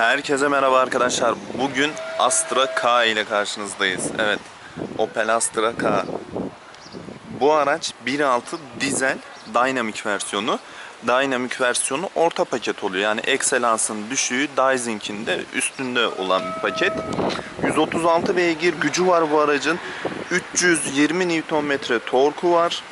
Herkese merhaba arkadaşlar. Bugün Astra K ile karşınızdayız. Evet, Opel Astra K. Bu araç 1.6 dizel Dynamic versiyonu. Dynamic versiyonu orta paket oluyor. Yani Excellence'ın düşüğü, Daisin'in de üstünde olan bir paket. 136 beygir gücü var bu aracın. 320 Nm torku var.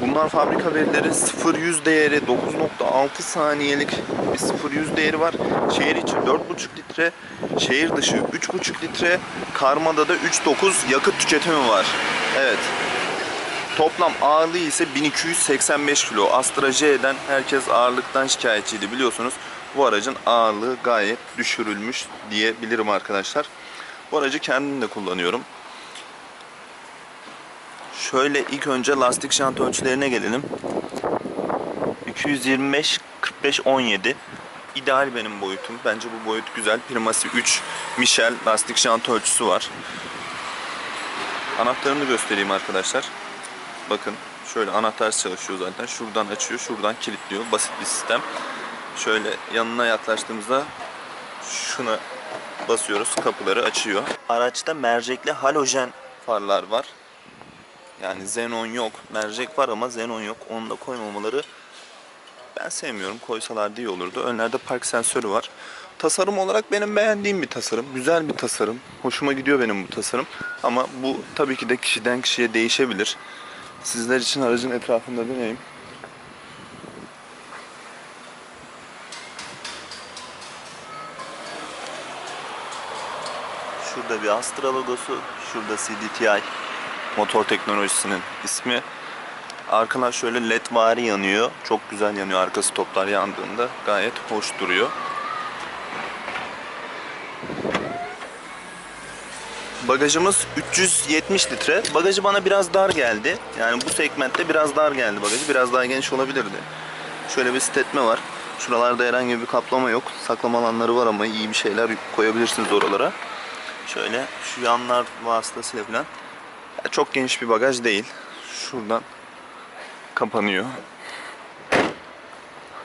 Bunlar fabrika verileri 0-100 değeri 9.6 saniyelik bir 0-100 değeri var. Şehir içi 4.5 litre, şehir dışı 3.5 litre, karmada da 3.9 yakıt tüketimi var. Evet. Toplam ağırlığı ise 1285 kilo. Astra J'den herkes ağırlıktan şikayetçiydi biliyorsunuz. Bu aracın ağırlığı gayet düşürülmüş diyebilirim arkadaşlar. Bu aracı kendim de kullanıyorum. Şöyle ilk önce lastik jant ölçülerine gelelim. 225 45 17 ideal benim boyutum. Bence bu boyut güzel. Primacy 3 Michel lastik jant ölçüsü var. Anahtarını göstereyim arkadaşlar. Bakın şöyle anahtar çalışıyor zaten. Şuradan açıyor, şuradan kilitliyor. Basit bir sistem. Şöyle yanına yaklaştığımızda şuna basıyoruz. Kapıları açıyor. Araçta mercekli halojen farlar var. Yani xenon yok. Mercek var ama xenon yok. Onu da koymamaları ben sevmiyorum. Koysalar iyi olurdu. Önlerde park sensörü var. Tasarım olarak benim beğendiğim bir tasarım. Güzel bir tasarım. Hoşuma gidiyor benim bu tasarım. Ama bu tabii ki de kişiden kişiye değişebilir. Sizler için aracın etrafında deneyim. Şurada bir Astra logosu, şurada CDTI motor teknolojisinin ismi. Arkalar şöyle led vari yanıyor. Çok güzel yanıyor arka stoplar yandığında. Gayet hoş duruyor. Bagajımız 370 litre. Bagajı bana biraz dar geldi. Yani bu segmentte biraz dar geldi bagajı. Biraz daha geniş olabilirdi. Şöyle bir stetme var. Şuralarda herhangi bir kaplama yok. Saklama alanları var ama iyi bir şeyler koyabilirsiniz oralara. Şöyle şu yanlar vasıtasıyla falan. Çok geniş bir bagaj değil. Şuradan kapanıyor.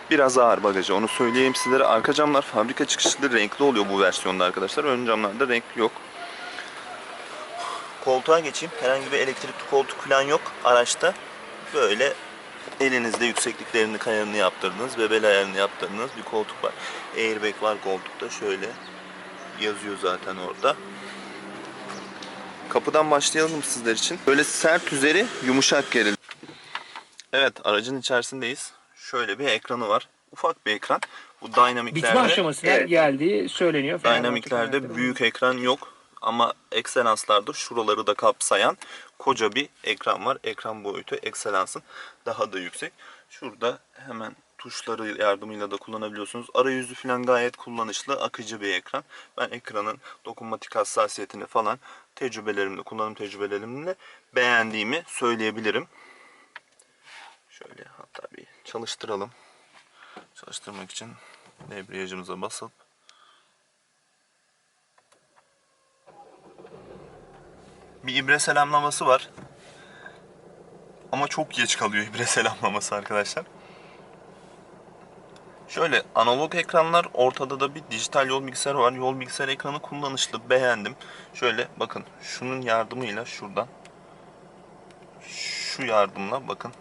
Biraz ağır bagajı onu söyleyeyim sizlere. Arka camlar fabrika çıkışlı renkli oluyor bu versiyonda arkadaşlar. Ön camlarda renk yok. Koltuğa geçeyim. Herhangi bir elektrikli koltuk falan yok araçta. Böyle elinizde yüksekliklerini kayarını yaptırdınız, bebel ayarını yaptırdınız bir koltuk var. Airbag var koltukta şöyle yazıyor zaten orada. Kapıdan başlayalım sizler için. Böyle sert üzeri yumuşak geril. Evet aracın içerisindeyiz. Şöyle bir ekranı var. Ufak bir ekran. Bu Bitme Dynamic'lerde aşamasına Evet. geldiği söyleniyor. Dynamic'lerde büyük ekran yok ama Excellence'larda şuraları da kapsayan koca bir ekran var. Ekran boyutu Excellence'ın daha da yüksek. Şurada hemen tuşları yardımıyla da kullanabiliyorsunuz. Arayüzü falan gayet kullanışlı, akıcı bir ekran. Ben ekranın dokunmatik hassasiyetini falan tecrübelerimle, kullanım tecrübelerimle beğendiğimi söyleyebilirim. Şöyle hatta bir çalıştıralım. Çalıştırmak için debriyajımıza basıp bir ibre selamlaması var. Ama çok geç kalıyor ibre selamlaması arkadaşlar. Şöyle analog ekranlar ortada da bir dijital yol bilgisayarı var. Yol bilgisayar ekranı kullanışlı beğendim. Şöyle bakın şunun yardımıyla şuradan şu yardımla bakın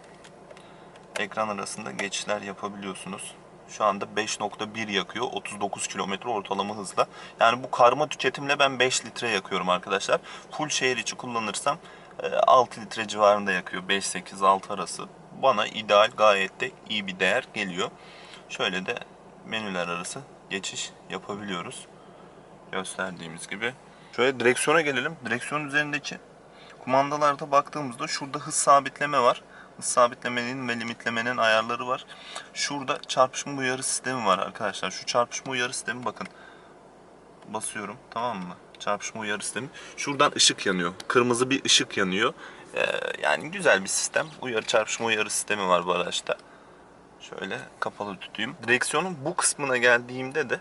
ekran arasında geçişler yapabiliyorsunuz. Şu anda 5.1 yakıyor. 39 kilometre ortalama hızla. Yani bu karma tüketimle ben 5 litre yakıyorum arkadaşlar. Full şehir içi kullanırsam e, 6 litre civarında yakıyor. 5-8-6 arası. Bana ideal gayet de iyi bir değer geliyor. Şöyle de menüler arası geçiş yapabiliyoruz. Gösterdiğimiz gibi. Şöyle direksiyona gelelim. Direksiyon üzerindeki kumandalarda baktığımızda şurada hız sabitleme var. Sabitlemenin ve limitlemenin ayarları var. Şurada çarpışma uyarı sistemi var arkadaşlar. Şu çarpışma uyarı sistemi bakın. Basıyorum tamam mı? Çarpışma uyarı sistemi. Şuradan ışık yanıyor. Kırmızı bir ışık yanıyor. Ee, yani güzel bir sistem. Uyarı çarpışma uyarı sistemi var bu araçta. Şöyle kapalı tutayım. Direksiyonun bu kısmına geldiğimde de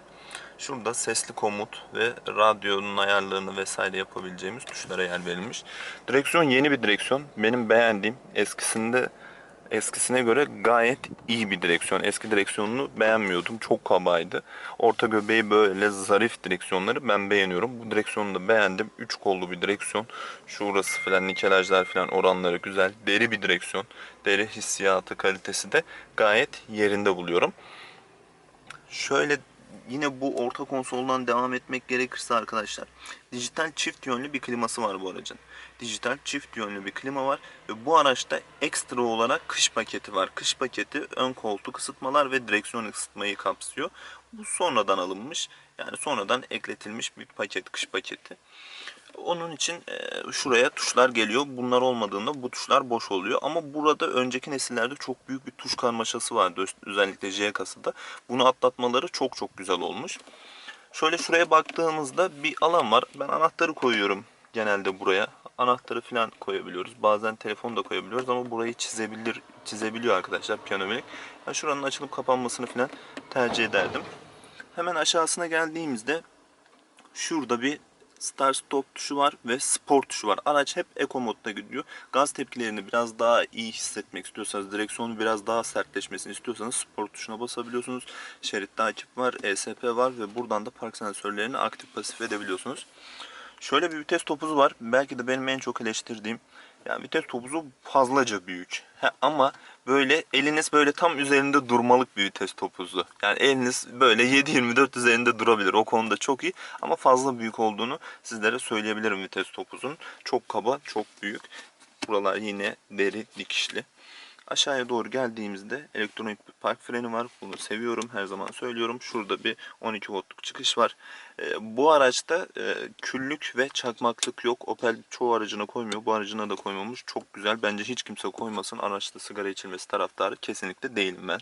şurada sesli komut ve radyonun ayarlarını vesaire yapabileceğimiz tuşlara yer verilmiş. Direksiyon yeni bir direksiyon. Benim beğendiğim eskisinde eskisine göre gayet iyi bir direksiyon. Eski direksiyonunu beğenmiyordum. Çok kabaydı. Orta göbeği böyle zarif direksiyonları ben beğeniyorum. Bu direksiyonu da beğendim. 3 kollu bir direksiyon. Şurası falan nikelajlar falan oranları güzel. Deri bir direksiyon. Deri hissiyatı kalitesi de gayet yerinde buluyorum. Şöyle yine bu orta konsoldan devam etmek gerekirse arkadaşlar dijital çift yönlü bir kliması var bu aracın. Dijital çift yönlü bir klima var ve bu araçta ekstra olarak kış paketi var. Kış paketi ön koltuk ısıtmalar ve direksiyon ısıtmayı kapsıyor. Bu sonradan alınmış yani sonradan ekletilmiş bir paket kış paketi. Onun için e, şuraya tuşlar geliyor. Bunlar olmadığında bu tuşlar boş oluyor. Ama burada önceki nesillerde çok büyük bir tuş karmaşası vardı. Öz- Özellikle J kasada. Bunu atlatmaları çok çok güzel olmuş. Şöyle şuraya baktığımızda bir alan var. Ben anahtarı koyuyorum genelde buraya. Anahtarı falan koyabiliyoruz. Bazen telefon da koyabiliyoruz ama burayı çizebilir çizebiliyor arkadaşlar piyano melek. Yani şuranın açılıp kapanmasını falan tercih ederdim. Hemen aşağısına geldiğimizde Şurada bir start stop tuşu var ve sport tuşu var. Araç hep eco modda gidiyor. Gaz tepkilerini biraz daha iyi hissetmek istiyorsanız, direksiyonu biraz daha sertleşmesini istiyorsanız sport tuşuna basabiliyorsunuz. Şerit takip var, ESP var ve buradan da park sensörlerini aktif pasif edebiliyorsunuz. Şöyle bir vites topuzu var. Belki de benim en çok eleştirdiğim. Yani vites topuzu fazlaca büyük. He, ama böyle eliniz böyle tam üzerinde durmalık bir vites topuzu. Yani eliniz böyle 7-24 üzerinde durabilir. O konuda çok iyi. Ama fazla büyük olduğunu sizlere söyleyebilirim vites topuzun. Çok kaba, çok büyük. Buralar yine deri dikişli. Aşağıya doğru geldiğimizde elektronik bir park freni var. Bunu seviyorum. Her zaman söylüyorum. Şurada bir 12 voltluk çıkış var. Ee, bu araçta e, küllük ve çakmaklık yok. Opel çoğu aracına koymuyor. Bu aracına da koymamış. Çok güzel. Bence hiç kimse koymasın. Araçta sigara içilmesi taraftarı kesinlikle değilim ben.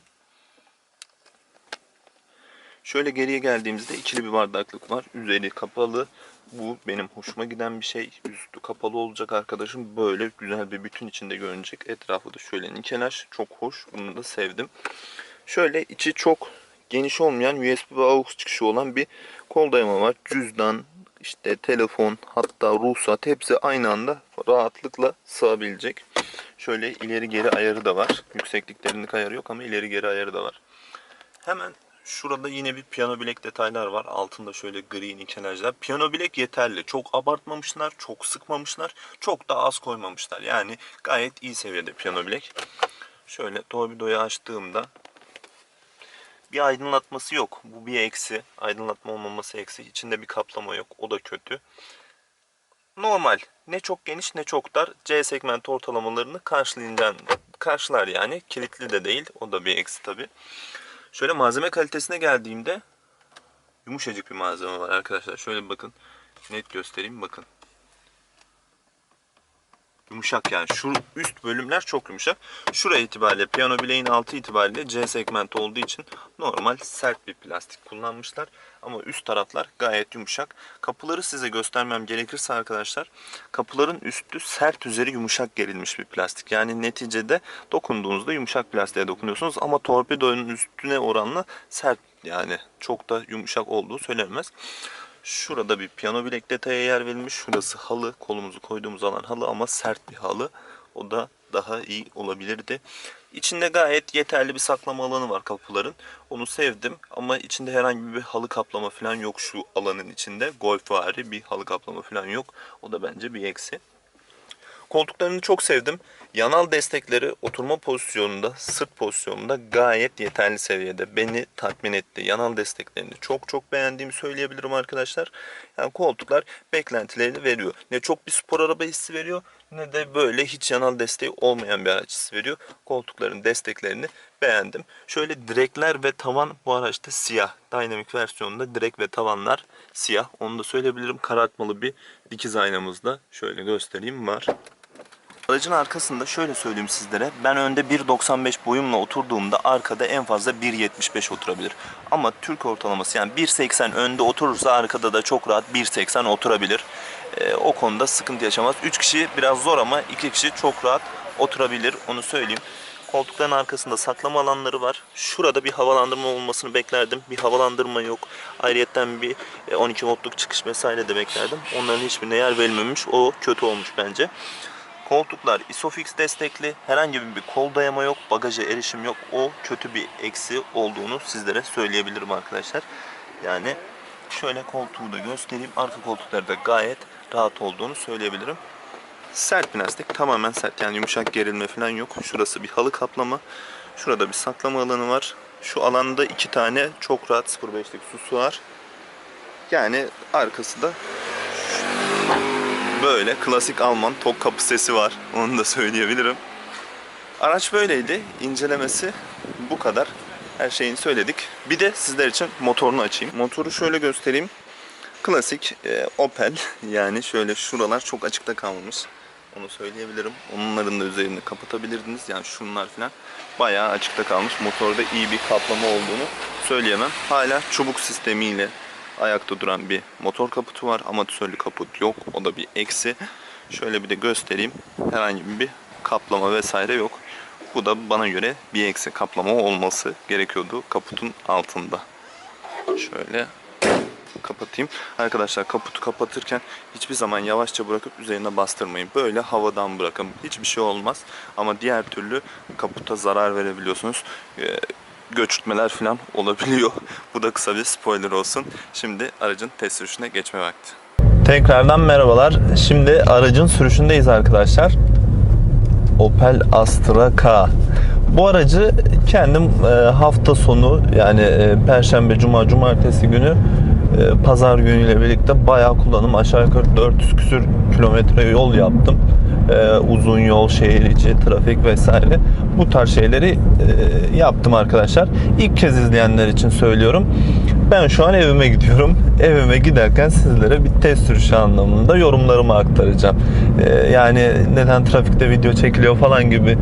Şöyle geriye geldiğimizde ikili bir bardaklık var. Üzeri kapalı. Bu benim hoşuma giden bir şey. Üstü kapalı olacak arkadaşım. Böyle güzel bir bütün içinde görünecek. Etrafı da şöyle nikelaj. Çok hoş. Bunu da sevdim. Şöyle içi çok geniş olmayan USB ve AUX çıkışı olan bir kol dayama var. Cüzdan, işte telefon, hatta ruhsat hepsi aynı anda rahatlıkla sığabilecek. Şöyle ileri geri ayarı da var. Yükseklik derinlik ayarı yok ama ileri geri ayarı da var. Hemen şurada yine bir piyano bilek detaylar var. Altında şöyle gri nikelajlar. Piyano bilek yeterli. Çok abartmamışlar, çok sıkmamışlar, çok da az koymamışlar. Yani gayet iyi seviyede piyano bilek. Şöyle torpidoyu açtığımda bir aydınlatması yok. Bu bir eksi. Aydınlatma olmaması eksi. İçinde bir kaplama yok. O da kötü. Normal. Ne çok geniş ne çok dar. C segment ortalamalarını karşılayacağın karşılar yani. Kilitli de değil. O da bir eksi tabi. Şöyle malzeme kalitesine geldiğimde yumuşacık bir malzeme var arkadaşlar. Şöyle bakın. Net göstereyim bakın. Yumuşak yani. Şu üst bölümler çok yumuşak. Şuraya itibariyle piyano bileğin altı itibariyle C segment olduğu için normal sert bir plastik kullanmışlar. Ama üst taraflar gayet yumuşak. Kapıları size göstermem gerekirse arkadaşlar kapıların üstü sert üzeri yumuşak gerilmiş bir plastik. Yani neticede dokunduğunuzda yumuşak plastiğe dokunuyorsunuz ama torpidonun üstüne oranla sert yani çok da yumuşak olduğu söylenemez. Şurada bir piyano bilek detaya yer verilmiş. Şurası halı. Kolumuzu koyduğumuz alan halı ama sert bir halı. O da daha iyi olabilirdi. İçinde gayet yeterli bir saklama alanı var kapıların. Onu sevdim ama içinde herhangi bir halı kaplama falan yok şu alanın içinde. Golf vari bir halı kaplama falan yok. O da bence bir eksi. Koltuklarını çok sevdim. Yanal destekleri oturma pozisyonunda, sırt pozisyonunda gayet yeterli seviyede. Beni tatmin etti. Yanal desteklerini çok çok beğendiğimi söyleyebilirim arkadaşlar. Yani koltuklar beklentilerini veriyor. Ne çok bir spor araba hissi veriyor ne de böyle hiç yanal desteği olmayan bir araç hissi veriyor. Koltukların desteklerini beğendim. Şöyle direkler ve tavan bu araçta siyah. Dynamic versiyonunda direk ve tavanlar siyah. Onu da söyleyebilirim. Karartmalı bir dikiz aynamızda şöyle göstereyim var. Aracın arkasında şöyle söyleyeyim sizlere. Ben önde 1.95 boyumla oturduğumda arkada en fazla 1.75 oturabilir. Ama Türk ortalaması yani 1.80 önde oturursa arkada da çok rahat 1.80 oturabilir. Ee, o konuda sıkıntı yaşamaz. 3 kişi biraz zor ama 2 kişi çok rahat oturabilir. Onu söyleyeyim. Koltukların arkasında saklama alanları var. Şurada bir havalandırma olmasını beklerdim. Bir havalandırma yok. Ayrıyeten bir e, 12 voltluk çıkış vesaire de beklerdim. Onların hiçbirine yer verilmemiş. O kötü olmuş bence. Koltuklar Isofix destekli. Herhangi bir kol dayama yok. Bagaja erişim yok. O kötü bir eksi olduğunu sizlere söyleyebilirim arkadaşlar. Yani şöyle koltuğu da göstereyim. Arka koltukları da gayet rahat olduğunu söyleyebilirim. Sert plastik tamamen sert yani yumuşak gerilme falan yok. Şurası bir halı kaplama. Şurada bir saklama alanı var. Şu alanda iki tane çok rahat 0.5'lik su var. Yani arkası da böyle klasik Alman tok kapı sesi var. Onu da söyleyebilirim. Araç böyleydi. İncelemesi bu kadar. Her şeyini söyledik. Bir de sizler için motorunu açayım. Motoru şöyle göstereyim. Klasik e, Opel. Yani şöyle şuralar çok açıkta kalmış. Onu söyleyebilirim. Onların da üzerini kapatabilirdiniz. Yani şunlar falan bayağı açıkta kalmış. Motorda iyi bir kaplama olduğunu söyleyemem. Hala çubuk sistemiyle ayakta duran bir motor kaputu var. Amatörlü kaput yok. O da bir eksi. Şöyle bir de göstereyim. Herhangi bir kaplama vesaire yok. Bu da bana göre bir eksi kaplama olması gerekiyordu kaputun altında. Şöyle kapatayım. Arkadaşlar kaputu kapatırken hiçbir zaman yavaşça bırakıp üzerine bastırmayın. Böyle havadan bırakın. Hiçbir şey olmaz. Ama diğer türlü kaputa zarar verebiliyorsunuz. Ee, göçürtmeler falan olabiliyor. Bu da kısa bir spoiler olsun. Şimdi aracın test sürüşüne geçme vakti. Tekrardan merhabalar. Şimdi aracın sürüşündeyiz arkadaşlar. Opel Astra K. Bu aracı kendim e, hafta sonu yani e, Perşembe, Cuma, Cumartesi günü e, Pazar günüyle birlikte bayağı kullanım. Aşağı yukarı 400 küsür kilometre yol yaptım. E, uzun yol, şehir içi, trafik vesaire. Bu tarz şeyleri e, yaptım arkadaşlar. İlk kez izleyenler için söylüyorum. Ben şu an evime gidiyorum. Evime giderken sizlere bir test sürüşü anlamında yorumlarımı aktaracağım. E, yani neden trafikte video çekiliyor falan gibi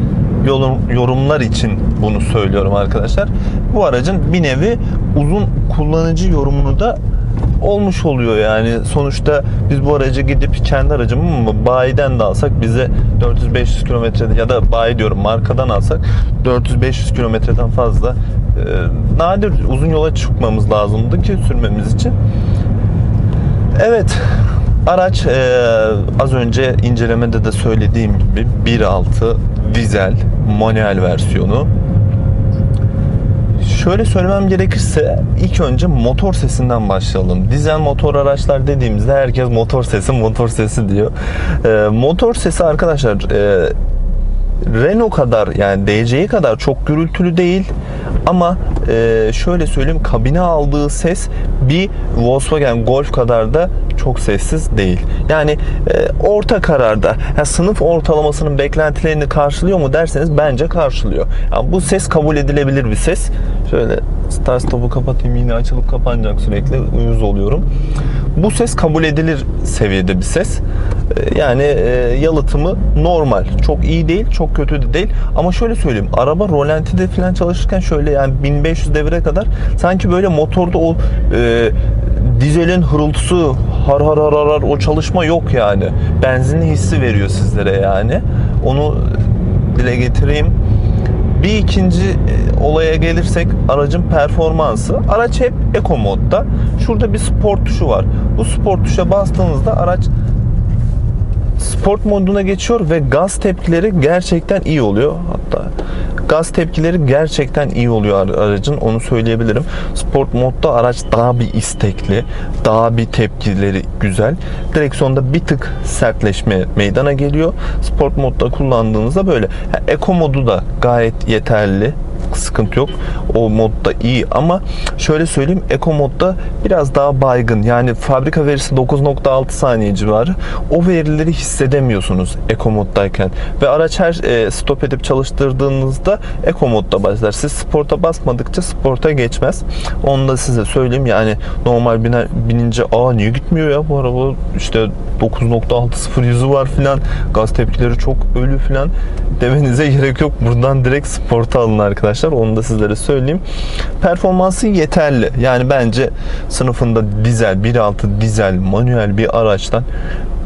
yorum, yorumlar için bunu söylüyorum arkadaşlar. Bu aracın bir nevi uzun kullanıcı yorumunu da olmuş oluyor yani. Sonuçta biz bu aracı gidip kendi aracımı mı bayiden de alsak bize 400-500 kilometrede ya da bayi diyorum markadan alsak 400-500 kilometreden fazla e, nadir uzun yola çıkmamız lazımdı ki sürmemiz için. Evet araç e, az önce incelemede de söylediğim gibi 1.6 dizel manuel versiyonu Şöyle söylemem gerekirse ilk önce motor sesinden başlayalım. Dizel motor araçlar dediğimizde herkes motor sesi motor sesi diyor. Ee, motor sesi arkadaşlar e, Renault kadar yani DC'ye kadar çok gürültülü değil ama e, şöyle söyleyeyim kabine aldığı ses bir Volkswagen Golf kadar da çok sessiz değil. Yani e, orta kararda yani sınıf ortalamasının beklentilerini karşılıyor mu derseniz bence karşılıyor. Yani bu ses kabul edilebilir bir ses. Şöyle start stop'u kapatayım yine açılıp kapanacak sürekli uyuz oluyorum. Bu ses kabul edilir seviyede bir ses. E, yani e, yalıtımı normal. Çok iyi değil, çok kötü de değil. Ama şöyle söyleyeyim. Araba rolantide falan çalışırken şöyle yani 1500 devire kadar sanki böyle motorda o e, dizelin hırıltısı har har har har o çalışma yok yani. Benzinli hissi veriyor sizlere yani. Onu dile getireyim. Bir ikinci e, olaya gelirsek aracın performansı. Araç hep eco modda. Şurada bir spor tuşu var. Bu spor tuşa bastığınızda araç sport moduna geçiyor ve gaz tepkileri gerçekten iyi oluyor. Hatta gaz tepkileri gerçekten iyi oluyor aracın onu söyleyebilirim. Sport modda araç daha bir istekli, daha bir tepkileri güzel. Direksiyonda bir tık sertleşme meydana geliyor. Sport modda kullandığınızda böyle. Ha, Eco modu da gayet yeterli sıkıntı yok. O modda iyi ama şöyle söyleyeyim Eco modda biraz daha baygın. Yani fabrika verisi 9.6 saniye civarı. O verileri hissedemiyorsunuz Eco moddayken. Ve araç her e, stop edip çalıştırdığınızda Eco modda başlar. Siz sporta basmadıkça sporta geçmez. Onu da size söyleyeyim. Yani normal biner, binince aa niye gitmiyor ya bu araba işte 9.6 0 yüzü var filan gaz tepkileri çok ölü filan demenize gerek yok. Buradan direkt sporta alın arkadaşlar. Onu da sizlere söyleyeyim. Performansı yeterli. Yani bence sınıfında dizel 1.6 dizel manuel bir araçtan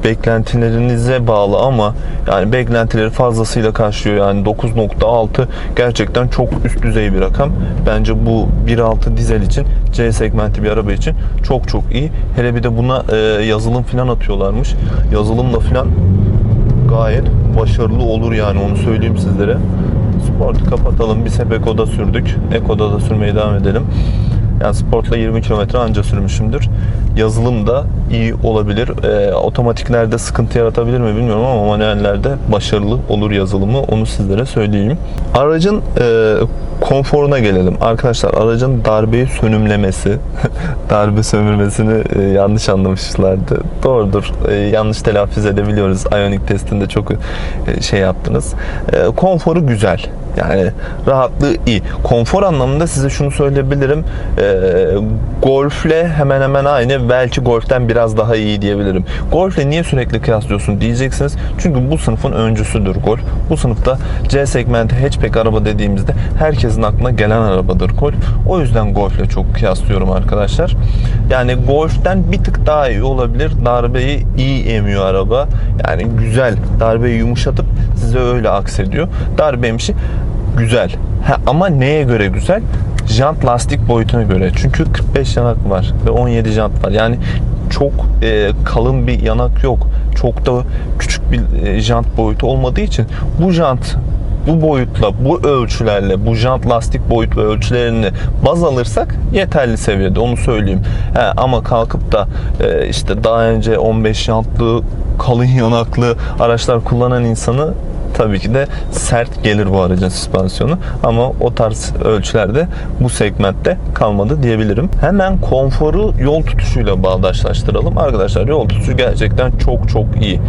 beklentilerinize bağlı ama yani beklentileri fazlasıyla karşılıyor. Yani 9.6 gerçekten çok üst düzey bir rakam. Bence bu 1.6 dizel için C segmenti bir araba için çok çok iyi. Hele bir de buna e, yazılım falan atıyorlarmış. Yazılımla falan gayet başarılı olur yani onu söyleyeyim sizlere. Sportu kapatalım. Biz hep Eko'da sürdük. Eko'da da sürmeye devam edelim. Yani Sport'la 20 kilometre anca sürmüşümdür. Yazılım da iyi olabilir. Ee, otomatiklerde sıkıntı yaratabilir mi bilmiyorum ama manuellerde başarılı olur yazılımı. Onu sizlere söyleyeyim. Aracın e, konforuna gelelim. Arkadaşlar aracın darbeyi sönümlemesi, darbe sömürmesini e, yanlış anlamışlardı. Doğrudur. E, yanlış telaffuz edebiliyoruz. Ionic testinde çok e, şey yaptınız. E, konforu güzel. Yani rahatlığı iyi. Konfor anlamında size şunu söyleyebilirim. E, Golf'le hemen hemen aynı. Belki Golf'ten biraz daha iyi diyebilirim. Golf'le niye sürekli kıyaslıyorsun diyeceksiniz. Çünkü bu sınıfın öncüsüdür Golf. Bu sınıfta C segmenti hatchback araba dediğimizde herkesin aklına gelen arabadır Golf. O yüzden Golf'le çok kıyaslıyorum arkadaşlar. Yani Golf'ten bir tık daha iyi olabilir. Darbeyi iyi emiyor araba. Yani güzel. Darbeyi yumuşatıp size öyle aksediyor. Darbe emişi güzel. Ha, ama neye göre güzel? Jant lastik boyutuna göre. Çünkü 45 yanak var ve 17 jant var. Yani çok e, kalın bir yanak yok. Çok da küçük bir e, jant boyutu olmadığı için bu jant bu boyutla, bu ölçülerle, bu jant lastik boyut ve ölçülerini baz alırsak yeterli seviyede onu söyleyeyim. He, ama kalkıp da e, işte daha önce 15 jantlı kalın yanaklı araçlar kullanan insanı tabii ki de sert gelir bu aracın süspansiyonu ama o tarz ölçülerde bu segmentte kalmadı diyebilirim. Hemen konforu yol tutuşuyla bağdaşlaştıralım. Arkadaşlar yol tutuşu gerçekten çok çok iyi.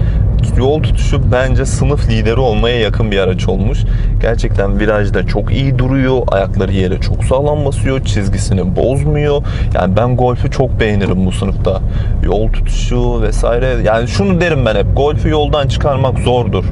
Yol tutuşu bence sınıf lideri olmaya yakın bir araç olmuş. Gerçekten virajda çok iyi duruyor. Ayakları yere çok sağlam basıyor. Çizgisini bozmuyor. Yani ben Golf'ü çok beğenirim bu sınıfta. Yol tutuşu vesaire. Yani şunu derim ben hep. Golf'ü yoldan çıkarmak zordur.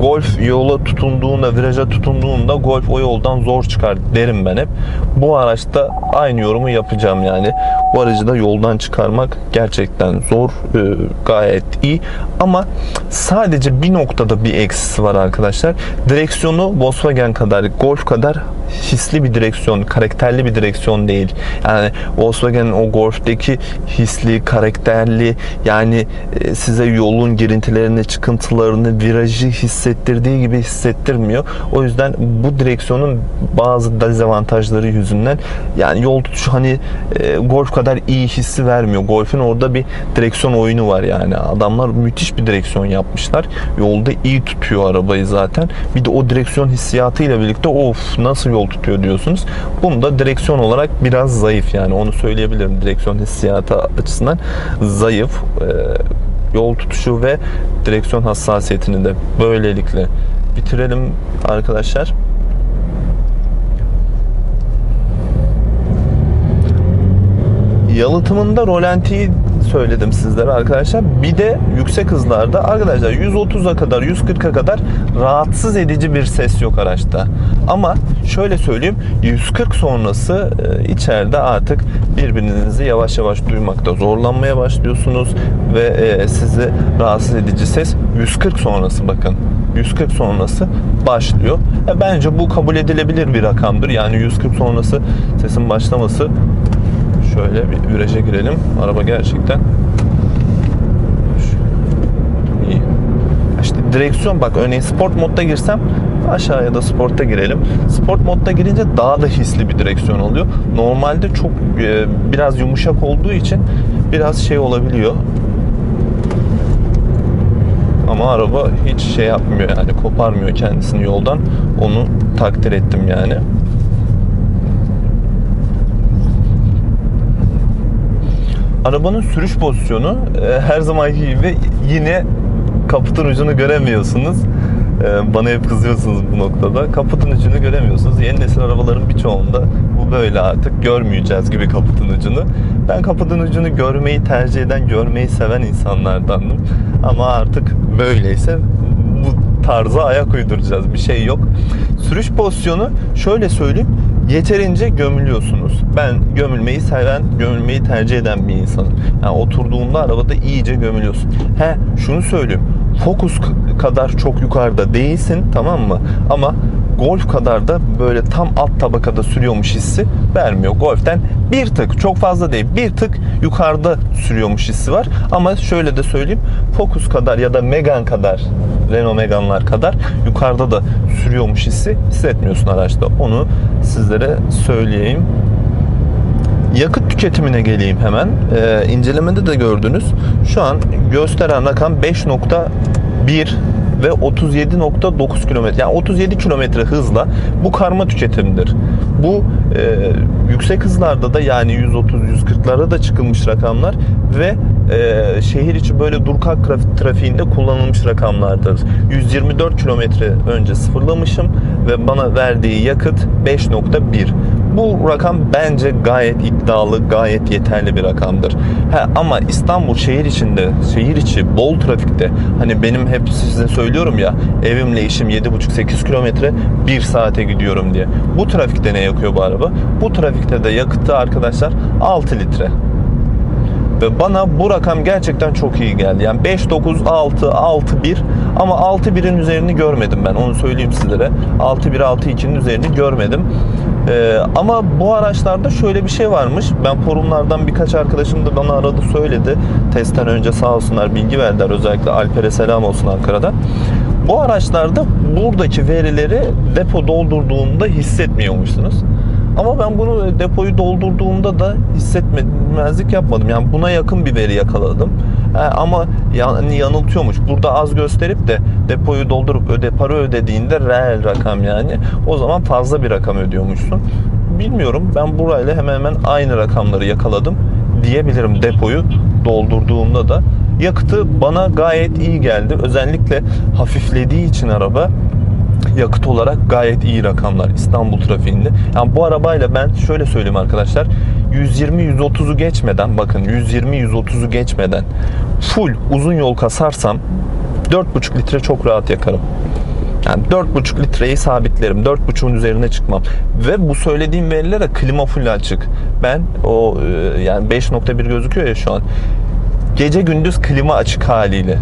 Golf yola tutunduğunda, viraja tutunduğunda Golf o yoldan zor çıkar derim ben hep. Bu araçta aynı yorumu yapacağım yani. Bu aracı da yoldan çıkarmak gerçekten zor, e, gayet iyi. Ama sadece bir noktada bir eksisi var arkadaşlar. Direksiyonu Volkswagen kadar, Golf kadar hisli bir direksiyon, karakterli bir direksiyon değil. Yani Volkswagen'in o Golf'teki hisli, karakterli yani e, size yolun girintilerini, çıkıntılarını, virajı hissettirdiği gibi hissettirmiyor. O yüzden bu direksiyonun bazı dezavantajları yüzünden yani yol tutuşu hani e, Golf kadar iyi hissi vermiyor. Golf'ün orada bir direksiyon oyunu var yani. Adamlar müthiş bir direksiyon yapmışlar. Yolda iyi tutuyor arabayı zaten. Bir de o direksiyon hissiyatıyla birlikte of nasıl yol tutuyor diyorsunuz. Bunu da direksiyon olarak biraz zayıf yani onu söyleyebilirim. Direksiyon hissiyatı açısından zayıf. Ee, yol tutuşu ve direksiyon hassasiyetini de böylelikle bitirelim arkadaşlar. Yalıtımında rolantiyi söyledim sizlere arkadaşlar. Bir de yüksek hızlarda arkadaşlar 130'a kadar 140'a kadar rahatsız edici bir ses yok araçta. Ama şöyle söyleyeyim 140 sonrası e, içeride artık birbirinizi yavaş yavaş duymakta zorlanmaya başlıyorsunuz ve e, sizi rahatsız edici ses 140 sonrası bakın 140 sonrası başlıyor. E, bence bu kabul edilebilir bir rakamdır. Yani 140 sonrası sesin başlaması Şöyle bir viraja girelim. Araba gerçekten iyi. İşte direksiyon bak örneğin sport modda girsem aşağıya da sporta girelim. Sport modda girince daha da hisli bir direksiyon oluyor. Normalde çok e, biraz yumuşak olduğu için biraz şey olabiliyor. Ama araba hiç şey yapmıyor yani koparmıyor kendisini yoldan. Onu takdir ettim yani. Arabanın sürüş pozisyonu e, her zamanki gibi yine kaputun ucunu göremiyorsunuz. E, bana hep kızıyorsunuz bu noktada. Kaputun ucunu göremiyorsunuz. Yeni nesil arabaların birçoğunda bu böyle artık görmeyeceğiz gibi kaputun ucunu. Ben kaputun ucunu görmeyi tercih eden, görmeyi seven insanlardandım. Ama artık böyleyse bu tarza ayak uyduracağız. Bir şey yok. Sürüş pozisyonu şöyle söyleyeyim yeterince gömülüyorsunuz. Ben gömülmeyi seven, gömülmeyi tercih eden bir insanım. Yani oturduğunda arabada iyice gömülüyorsun. He şunu söyleyeyim. Focus kadar çok yukarıda değilsin tamam mı? Ama Golf kadar da böyle tam alt tabakada sürüyormuş hissi vermiyor. Golf'ten bir tık çok fazla değil bir tık yukarıda sürüyormuş hissi var. Ama şöyle de söyleyeyim Focus kadar ya da Megane kadar Renault Megane'lar kadar yukarıda da sürüyormuş hissi hissetmiyorsun araçta. Onu sizlere söyleyeyim. Yakıt tüketimine geleyim hemen. Ee, incelemede de gördünüz. Şu an gösteren rakam 5.1 ve 37.9 kilometre. Yani 37 kilometre hızla bu karma tüketimdir. Bu e, yüksek hızlarda da yani 130-140'lara da çıkılmış rakamlar ve e, şehir içi böyle durkak traf- trafiğinde kullanılmış rakamlardır. 124 kilometre önce sıfırlamışım ve bana verdiği yakıt 5.1. Bu rakam bence gayet iddialı, gayet yeterli bir rakamdır. Ha, ama İstanbul şehir içinde, şehir içi bol trafikte hani benim hep size söylüyorum ya evimle işim 7,5-8 kilometre 1 saate gidiyorum diye. Bu trafikte ne yakıyor bu araba? Bu trafikte de yakıtı arkadaşlar 6 litre. Ve bana bu rakam gerçekten çok iyi geldi. Yani 5, 9, 6, 6, 1 ama 6, 1'in üzerini görmedim ben. Onu söyleyeyim sizlere. 6, 1, 6, 2'nin üzerini görmedim. Ee, ama bu araçlarda şöyle bir şey varmış. Ben forumlardan birkaç arkadaşım da bana aradı söyledi. Testten önce sağ olsunlar bilgi verdiler. Özellikle Alper'e selam olsun Ankara'da. Bu araçlarda buradaki verileri depo doldurduğunda hissetmiyormuşsunuz. Ama ben bunu depoyu doldurduğumda da hissetmezlik yapmadım. Yani buna yakın bir veri yakaladım. Ama yani yanıltıyormuş. Burada az gösterip de depoyu doldurup öde para ödediğinde reel rakam yani. O zaman fazla bir rakam ödüyormuşsun. Bilmiyorum. Ben burayla hemen hemen aynı rakamları yakaladım diyebilirim depoyu doldurduğumda da. Yakıtı bana gayet iyi geldi. Özellikle hafiflediği için araba yakıt olarak gayet iyi rakamlar İstanbul trafiğinde. Yani bu arabayla ben şöyle söyleyeyim arkadaşlar. 120-130'u geçmeden bakın 120-130'u geçmeden full uzun yol kasarsam 4,5 litre çok rahat yakarım. Yani 4,5 litreyi sabitlerim. 4,5'un üzerine çıkmam. Ve bu söylediğim verilere klima full açık. Ben o e, yani 5.1 gözüküyor ya şu an. Gece gündüz klima açık haliyle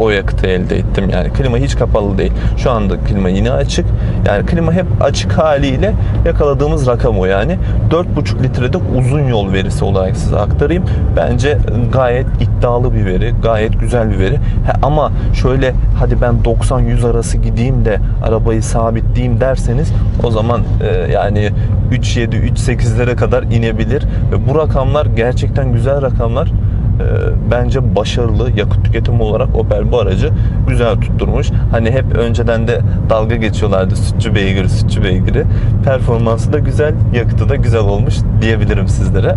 o yakıtı elde ettim. Yani klima hiç kapalı değil. Şu anda klima yine açık. Yani klima hep açık haliyle yakaladığımız rakam o. Yani 4,5 litrede uzun yol verisi olarak size aktarayım. Bence gayet iddialı bir veri gayet güzel bir veri. He, ama şöyle hadi ben 90-100 arası gideyim de arabayı sabitleyeyim derseniz o zaman e, yani 3.7 3.8'lere kadar inebilir. Ve bu rakamlar gerçekten güzel rakamlar bence başarılı yakıt tüketimi olarak Opel bu aracı güzel tutturmuş. Hani hep önceden de dalga geçiyorlardı sütçü beygiri sütçü beygiri. Performansı da güzel, yakıtı da güzel olmuş diyebilirim sizlere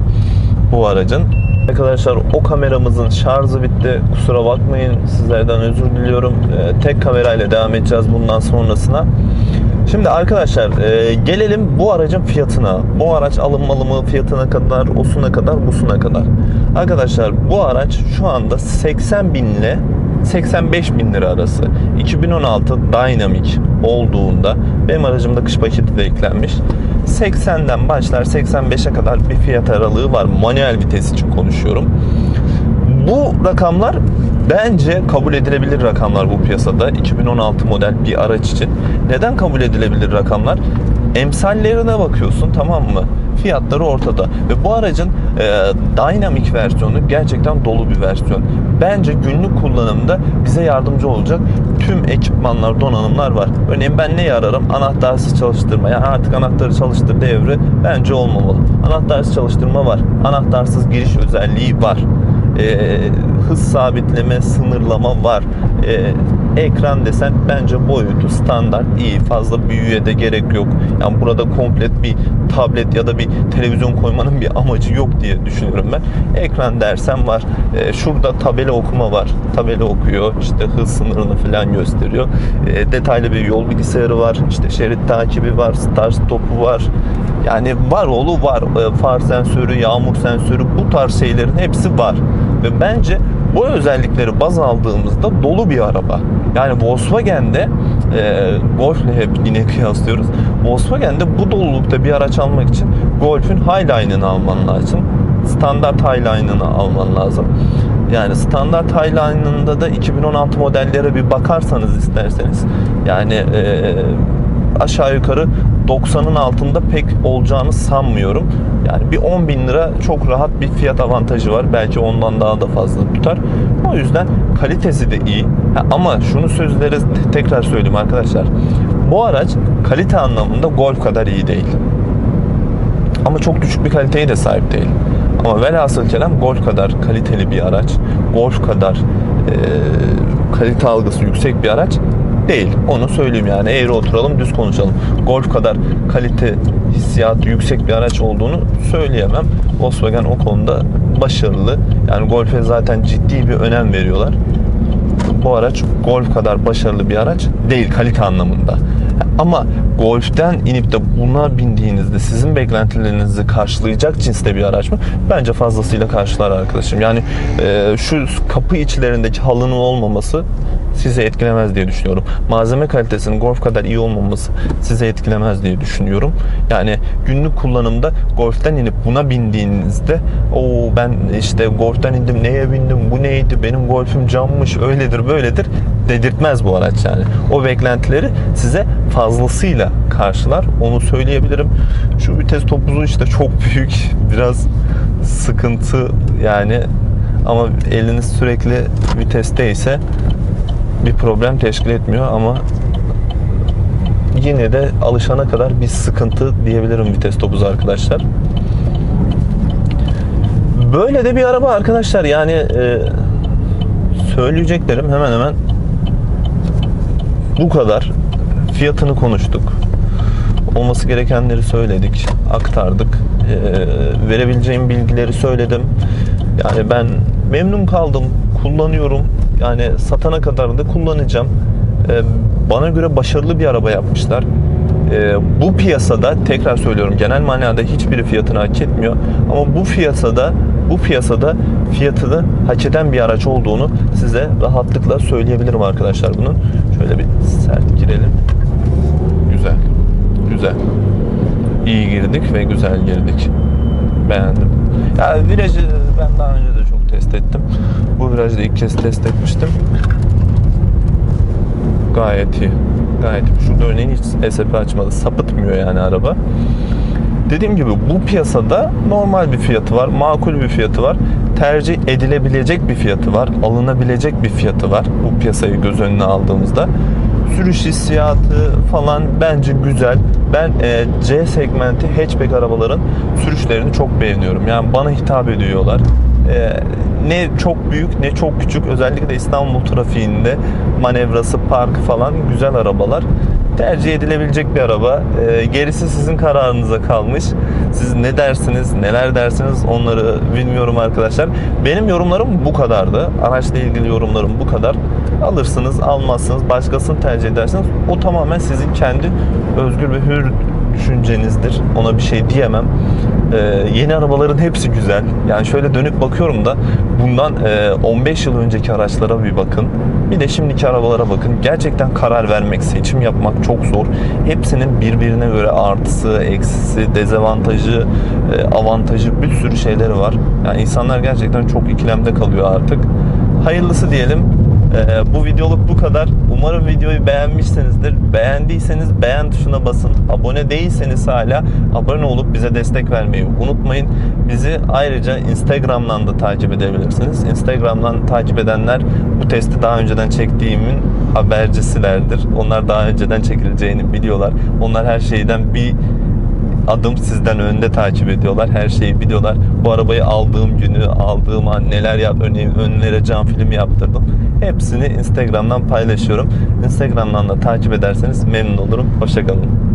bu aracın. Arkadaşlar o kameramızın şarjı bitti. Kusura bakmayın sizlerden özür diliyorum. E, tek kamerayla devam edeceğiz bundan sonrasına. Şimdi arkadaşlar e, gelelim bu aracın fiyatına. Bu araç alınmalı mı fiyatına kadar, osuna kadar, busuna kadar. Arkadaşlar bu araç şu anda 80 bin ile 85 bin lira arası. 2016 Dynamic olduğunda benim aracımda kış paketi de eklenmiş. 80'den başlar 85'e kadar bir fiyat aralığı var. Manuel vites için konuşuyorum. Bu rakamlar bence kabul edilebilir rakamlar bu piyasada. 2016 model bir araç için. Neden kabul edilebilir rakamlar? Emsallerine bakıyorsun tamam mı? Fiyatları ortada. Ve bu aracın e, Dynamic versiyonu gerçekten dolu bir versiyon. Bence günlük kullanımda bize yardımcı olacak tüm ekipmanlar, donanımlar var. Örneğin ben neyi ararım? Anahtarsız çalıştırma. Yani artık anahtarı çalıştır devri bence olmamalı. Anahtarsız çalıştırma var. Anahtarsız giriş özelliği var e, hız sabitleme, sınırlama var. E, ekran desen bence boyutu standart iyi. Fazla büyüye de gerek yok. Yani burada komplet bir tablet ya da bir televizyon koymanın bir amacı yok diye düşünüyorum ben. Ekran dersen var. E, şurada tabela okuma var. Tabela okuyor. İşte hız sınırını falan gösteriyor. E, detaylı bir yol bilgisayarı var. İşte şerit takibi var. Start stopu var. Yani var oğlu var. E, far sensörü, yağmur sensörü bu tarz şeylerin hepsi var. Ve bence bu özellikleri baz aldığımızda dolu bir araba. Yani Volkswagen'de e, Golf'le hep yine kıyaslıyoruz. Volkswagen'de bu dolulukta bir araç almak için Golf'ün Highline'ını alman lazım. Standart Highline'ını alman lazım. Yani standart Highline'ında da 2016 modellere bir bakarsanız isterseniz yani e, aşağı yukarı 90'ın altında pek olacağını sanmıyorum. Yani bir 10 bin lira çok rahat bir fiyat avantajı var. Belki ondan daha da fazla tutar. O yüzden kalitesi de iyi. Ha, ama şunu sözleri tekrar söyleyeyim arkadaşlar. Bu araç kalite anlamında Golf kadar iyi değil. Ama çok düşük bir kaliteye de sahip değil. Ama velhasıl kelam Golf kadar kaliteli bir araç, Golf kadar e, kalite algısı yüksek bir araç değil. Onu söyleyeyim yani. Eğri oturalım, düz konuşalım. Golf kadar kalite hissiyatı yüksek bir araç olduğunu söyleyemem. Volkswagen o konuda başarılı. Yani Golf'e zaten ciddi bir önem veriyorlar bu araç Golf kadar başarılı bir araç değil kalite anlamında. Ama Golf'ten inip de buna bindiğinizde sizin beklentilerinizi karşılayacak cinste bir araç mı? Bence fazlasıyla karşılar arkadaşım. Yani e, şu kapı içlerindeki halının olmaması sizi etkilemez diye düşünüyorum. Malzeme kalitesinin Golf kadar iyi olmaması sizi etkilemez diye düşünüyorum. Yani günlük kullanımda Golf'ten inip buna bindiğinizde o ben işte Golf'ten indim neye bindim bu neydi benim Golf'üm cammış öyledir böyledir dedirtmez bu araç yani. O beklentileri size fazlasıyla karşılar. Onu söyleyebilirim. Şu vites topuzu işte çok büyük. Biraz sıkıntı yani ama eliniz sürekli vitesteyse bir problem teşkil etmiyor ama yine de alışana kadar bir sıkıntı diyebilirim vites topuzu arkadaşlar. Böyle de bir araba arkadaşlar yani e, söyleyeceklerim hemen hemen bu kadar. Fiyatını konuştuk. Olması gerekenleri söyledik, aktardık. E, verebileceğim bilgileri söyledim. Yani ben memnun kaldım, kullanıyorum. Yani satana kadar da kullanacağım. E, bana göre başarılı bir araba yapmışlar. E, bu piyasada tekrar söylüyorum genel manada hiçbiri fiyatını hak etmiyor. Ama bu piyasada bu piyasada fiyatını hak eden bir araç olduğunu size rahatlıkla söyleyebilirim arkadaşlar bunun. Şöyle bir sert girelim. Güzel. Güzel. İyi girdik ve güzel girdik. Beğendim. Ya virajı ben daha önce de çok ettim. Bu virajı da ilk kez test etmiştim. Gayet iyi. Gayet iyi. Şurada örneğin hiç SP açmadı. Sapıtmıyor yani araba. Dediğim gibi bu piyasada normal bir fiyatı var, makul bir fiyatı var, tercih edilebilecek bir fiyatı var, alınabilecek bir fiyatı var bu piyasayı göz önüne aldığımızda. Sürüş hissiyatı falan bence güzel. Ben e, C segmenti hatchback arabaların sürüşlerini çok beğeniyorum. Yani bana hitap ediyorlar. E, ne çok büyük ne çok küçük. Özellikle İstanbul trafiğinde manevrası, parkı falan güzel arabalar tercih edilebilecek bir araba. E, gerisi sizin kararınıza kalmış. Siz ne dersiniz, neler dersiniz onları bilmiyorum arkadaşlar. Benim yorumlarım bu kadardı. Araçla ilgili yorumlarım bu kadar. Alırsınız, almazsınız, başkasını tercih edersiniz. O tamamen sizin kendi özgür ve hür düşüncenizdir. Ona bir şey diyemem. Ee, yeni arabaların hepsi güzel. Yani şöyle dönüp bakıyorum da bundan e, 15 yıl önceki araçlara bir bakın. Bir de şimdiki arabalara bakın. Gerçekten karar vermek, seçim yapmak çok zor. Hepsinin birbirine göre artısı, eksisi, dezavantajı, e, avantajı bir sürü şeyleri var. Yani insanlar gerçekten çok ikilemde kalıyor artık. Hayırlısı diyelim. Ee, bu videoluk bu kadar. Umarım videoyu beğenmişsinizdir. Beğendiyseniz beğen tuşuna basın. Abone değilseniz hala abone olup bize destek vermeyi unutmayın. Bizi ayrıca Instagram'dan da takip edebilirsiniz. Instagram'dan takip edenler bu testi daha önceden çektiğimin habercisilerdir. Onlar daha önceden çekileceğini biliyorlar. Onlar her şeyden bir adım sizden önde takip ediyorlar. Her şeyi biliyorlar. Bu arabayı aldığım günü, aldığım an neler yap, örneğin önlere cam filmi yaptırdım. Hepsini Instagram'dan paylaşıyorum. Instagram'dan da takip ederseniz memnun olurum. Hoşçakalın.